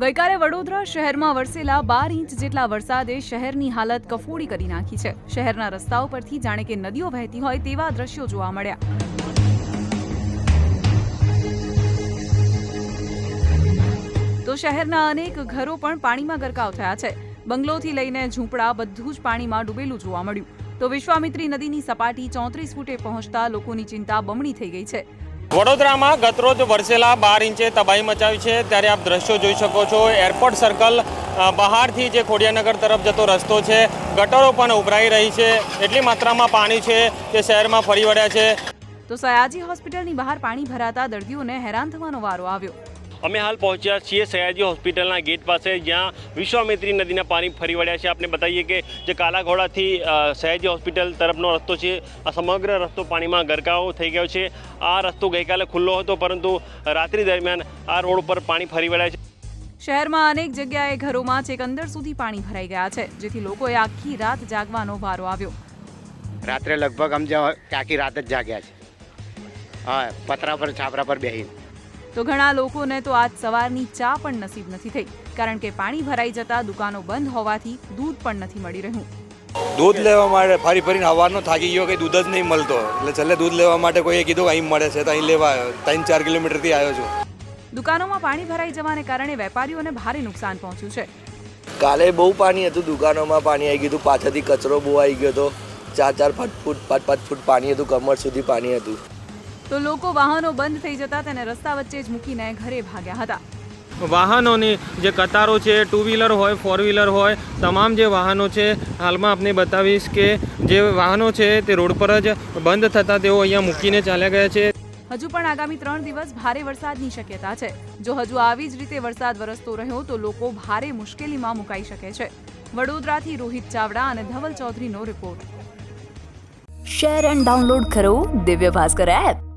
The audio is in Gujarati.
ગઈકાલે વડોદરા શહેરમાં વરસેલા બાર ઇંચ જેટલા વરસાદે શહેરની હાલત કફોડી કરી નાખી છે. શહેરના રસ્તાઓ પરથી જાણે કે નદીઓ વહેતી હોય તેવા દ્રશ્યો જોવા મળ્યા. તો શહેરના અનેક ઘરો પણ પાણીમાં ગરકાવ થયા છે. બંગલોથી લઈને ઝૂંપડા બધું જ પાણીમાં ડૂબેલું જોવા મળ્યું. તો વિશ્વામિત્રી નદીની સપાટી ચોત્રીસ ફૂટે પહોંચતા લોકોની ચિંતા બમણી થઈ ગઈ છે. વડોદરામાં ગતરોજ વરસેલા બાર ઇંચે તબાહી મચાવી છે. ત્યારે આપ દ્રશ્યો જોઈ શકો છો. એરપોર્ટ સર્કલ બહારથી જે ખોડિયાનગર તરફ જતો રસ્તો છે, ગટરો પણ ઉભરાઈ રહી છે. એટલી માત્રામાં પાણી છે તે શહેરમાં ફરી વળ્યા છે. તો સયાજી હોસ્પિટલની બહાર પાણી ભરાતા દર્દીઓને હેરાન થવાનો વારો આવ્યો. અમે હાલ પહોંચ્યા છીએ સયાજી હોસ્પિટલના ગેટ પાસે જ્યાં વિશ્વામિત્રી નદીના પાણી ફરી વળ્યા છે. આપણે બતાવીએ કે જે કાલાઘોડાથી સયાજી હોસ્પિટલ તરફનો રસ્તો છે આ સમગ્ર રસ્તો પાણીમાં ગરકાવ થઈ ગયો છે. આ રસ્તો ગઈકાલે ખુલ્લો હતો પરંતુ રાત્રિ દરમિયાન આ રોડ ઉપર પાણી ફરી વળ્યા છે. શહેરમાં અનેક જગ્યાએ ઘરોમાં છેક અંદર સુધી પાણી ભરાઈ ગયા છે જેથી લોકોએ આખી રાત જાગવાનો વારો આવ્યો. રાત્રે લગભગ આમ જે આખી રાત જ જાગ્યા છે. હા પતરા પર છાપરા પર બેહીને. તો ઘણા લોકોને તો આજ સવારની ચા પણ નસીબ નથી થઈ કારણ કે પાણી ભરાઈ જતા દુકાનો બંધ હોવાથી દૂધ પણ નથી મળી રહ્યું. દૂધ લેવા માટે ફરી ફરીને હવાનો થાકી ગયો કે દૂધ જ નહીં મળતો. એટલે છેલ્લે દૂધ લેવા માટે કોઈએ કીધું કે અહીં મળે છે તો અહીં લેવા આવ્યો. ત્રણ ચાર કિલોમીટરથી આવ્યો છું. દુકાનોમાં પાણી ભરાઈ જવાને કારણે વેપારીઓને ભારે નુકસાન પહોંચ્યું છે. કાલે બહુ પાણી હતું દુકાનોમાં પાણી આવી ગયું હતું પાછળથી કચરો બહુ આવી ગયો હતો. ચાર ચાર પાંચ ફૂટ પાંચ પાંચ ફૂટ પાણી હતું કમર સુધી પાણી હતું. તો લોકો વાહનો બંધ થઈ જતા તેને રસ્તા વચ્ચે જ મૂકીને ઘરે ભાગ્યા હતા. વાહનોની જે કતારો છે ટુ વ્હીલર હોય ફોર વ્હીલર હોય તમામ જે વાહનો છે હાલમાં આપને બતાવીશ કે જે વાહનો છે તે રોડ પર જ બંધ થતાં તેઓ અહીંયા મૂકીને ચાલ્યા ગયા છે. હજુ પણ આગામી ત્રણ દિવસ ભારે વરસાદની શક્યતા છે. જો હજુ આવી જ રીતે વરસાદ વરસતો રહ્યો તો લોકો ભારે મુશ્કેલીમાં મુકાઈ શકે છે. વડોદરાથી રોહિત ચાવડા અને ધવલ ચૌધરીનો રિપોર્ટ. શેર એન્ડ ડાઉનલોડ કરો દિવ્ય ભાસ્કર એપ.